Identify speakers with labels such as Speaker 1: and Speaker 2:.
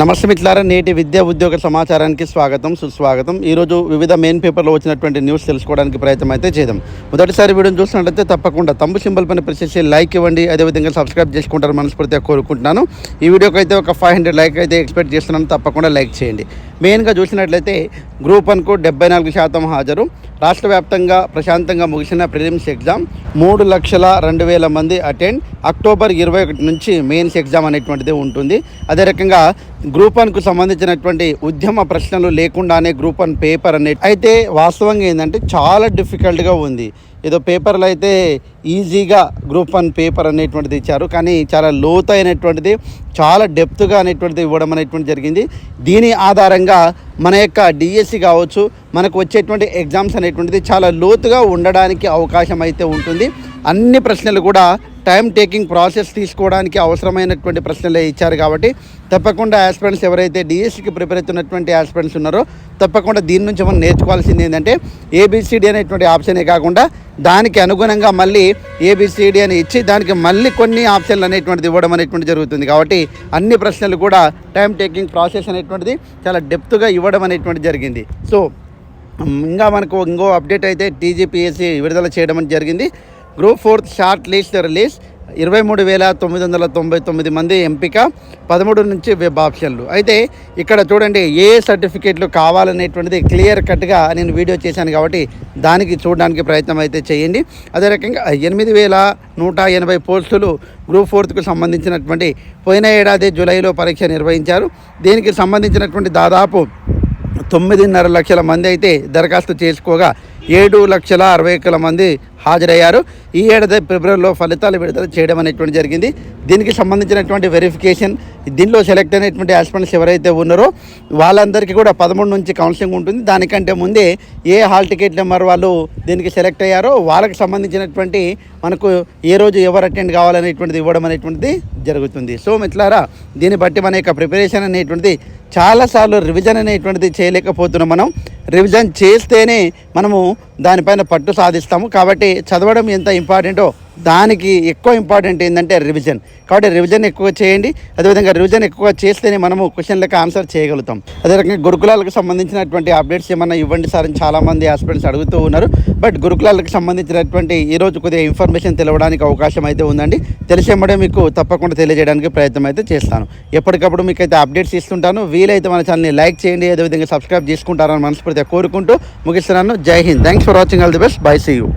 Speaker 1: నమస్తే మిత్రులారా నేటి విద్యా ఉద్యోగ సమాచారానికి స్వాగతం సుస్వాగతం. ఈరోజు వివిధ మెయిన్ పేపర్లో వచ్చినటువంటి న్యూస్ తెలుసుకోవడానికి ప్రయత్నం అయితే చేద్దాం. మొదటిసారి వీడియోని చూసినట్లయితే తప్పకుండా తమ్ము సింబల్ పైన ప్రెస్ చేసి లైక్ ఇవ్వండి. అదేవిధంగా సబ్స్క్రైబ్ చేసుకుంటారు మనస్ఫూర్తిగా కోరుకుంటున్నాను. ఈ వీడియోకి అయితే ఒక ఫైవ్ హండ్రెడ్ లైక్ అయితే ఎక్స్పెక్ట్ చేస్తున్నాను. తప్పకుండా లైక్ చేయండి. మెయిన్గా చూసినట్లయితే గ్రూప్ వన్కు డెబ్బై నాలుగు శాతం హాజరు. రాష్ట్ర వ్యాప్తంగా ప్రశాంతంగా ముగిసిన ప్రిలిమ్స్ ఎగ్జామ్ మూడు లక్షల రెండు వేల మంది అటెండ్ అక్టోబర్ ఇరవై ఒకటి నుంచి మెయిన్స్ ఎగ్జామ్ అనేటువంటిది ఉంటుంది. అదే రకంగా గ్రూప్ వన్కు సంబంధించినటువంటి ఉద్యమ ప్రశ్నలు లేకుండానే గ్రూప్ వన్ పేపర్ అనే అయితే వాస్తవంగా ఏంటంటే చాలా డిఫికల్ట్గా ఉంది. ఏదో పేపర్లు అయితే ఈజీగా గ్రూప్ వన్ పేపర్ అనేటువంటిది ఇచ్చారు. కానీ చాలా లోతైనటువంటిది చాలా డెప్త్గా అనేటువంటిది ఇవ్వడం అనేటువంటి జరిగింది. దీని ఆధారంగా మన యొక్క డిఎస్సి కావచ్చు మనకు వచ్చేటువంటి ఎగ్జామ్స్ అనేటువంటిది చాలా లోతుగా ఉండడానికి అవకాశం అయితే ఉంటుంది. అన్ని ప్రశ్నలు కూడా టైం టేకింగ్ ప్రాసెస్ తీసుకోవడానికి అవసరమైనటువంటి ప్రశ్నలే ఇచ్చారు కాబట్టి తప్పకుండా ఆస్పిరెంట్స్ ఎవరైతే డిఎస్సికి ప్రిపేర్ అవుతున్నటువంటి ఆస్పిరెంట్స్ ఉన్నారో తప్పకుండా దీని నుంచి మనం నేర్చుకోవాల్సింది ఏంటంటే ఏబిసిడి అనేటువంటి ఆప్షనే కాకుండా దానికి అనుగుణంగా మళ్ళీ ఏబిసిడి అని ఇచ్చి దానికి మళ్ళీ కొన్ని ఆప్షన్లు అనేటువంటిది ఇవ్వడం అనేటువంటి జరుగుతుంది కాబట్టి అన్ని ప్రశ్నలు కూడా టైం టేకింగ్ ప్రాసెస్ అనేటువంటిది చాలా డెప్త్గా ఇవ్వడం అనేటువంటి జరిగింది. సో ఇంకా మనకు ఇంకో అప్డేట్ అయితే టీజీపీఎస్సీ విడుదల చేయడం అనేది జరిగింది. Group fourth short list release. ఇరవై మూడు వేల తొమ్మిది వందల తొంభై తొమ్మిది మంది ఎంపిక పదమూడు నుంచి వెబ్ ఆప్షన్లు. అయితే ఇక్కడ చూడండి ఏ సర్టిఫికేట్లు కావాలనేటువంటిది క్లియర్ కట్గా నేను వీడియో చేశాను కాబట్టి దానికి చూడడానికి ప్రయత్నం అయితే చేయండి. అదే రకంగా ఎనిమిది వేల నూట ఎనభై పోస్టులు గ్రూప్ ఫోర్త్కు సంబంధించినటువంటి పోయిన ఏడాది జూలైలో పరీక్ష నిర్వహించారు. దీనికి సంబంధించినటువంటి దాదాపు తొమ్మిదిన్నర లక్షల మంది అయితే దరఖాస్తు చేసుకోగా ఏడు లక్షల అరవై ఒక్కల మంది హాజరయ్యారు. ఈ ఏడాది ఫిబ్రవరిలో ఫలితాలు విడుదల చేయడం అనేటువంటి జరిగింది. దీనికి సంబంధించినటువంటి వెరిఫికేషన్ దీనిలో సెలెక్ట్ అయినటువంటి ఆస్పిరెంట్స్ ఎవరైతే ఉన్నారో వాళ్ళందరికీ కూడా పదమూడు నుంచి కౌన్సిలింగ్ ఉంటుంది. దానికంటే ముందే ఏ హాల్ టికెట్ నెంబర్ వాళ్ళు దీనికి సెలెక్ట్ అయ్యారో వాళ్ళకి సంబంధించినటువంటి మనకు ఏ రోజు ఎవరు అటెండ్ కావాలనేటువంటిది ఇవ్వడం అనేటువంటిది జరుగుతుంది. సో మిత్రులారా దీన్ని బట్టి మన యొక్క ప్రిపరేషన్ అనేటువంటిది చాలాసార్లు రివిజన్ అనేటువంటిది చేయలేకపోతున్నాం మనం. రివిజన్ చేస్తేనే మనము దానిపైన పట్టు సాధిస్తాము. కాబట్టి చదవడం ఎంత ఇంపార్టెంటో దానికి ఎక్కువ ఇంపార్టెంట్ ఏంటంటే రివిజన్ కాబట్టి రివిజన్ ఎక్కువ చేయండి. అదేవిధంగా రివిజన్ ఎక్కువ చేస్తేనే మనము క్వశ్చన్లకు ఆన్సర్ చేయగలుగుతాం. అదే రకంగా గురుకులాలకు సంబంధించినటువంటి అప్డేట్స్ ఏమన్నా ఇవ్వండి సార్ అని చాలామంది ఆస్పిరెంట్స్ అడుగుతూ ఉన్నారు. బట్ గురుకులాలకు సంబంధించినటువంటి ఈరోజు కొద్దిగా ఇన్ఫర్మేషన్ తెలవడానికి అవకాశం అయితే ఉందండి. తెలిసేమడే మీకు తప్పకుండా తెలియజేయడానికి ప్రయత్నం అయితే చేస్తాను. ఎప్పటికప్పుడు మీకు అయితే అప్డేట్స్ ఇస్తుంటాను. వీలైతే మన ఛానల్ని లైక్ చేయండి. అదేవిధంగా సబ్స్క్రైబ్ చేసుకుంటారని మనస్ఫూర్తిగా కోరుకుంటూ ముగిస్తున్నాను. Jai Hind. Thanks for watching all the best bye see you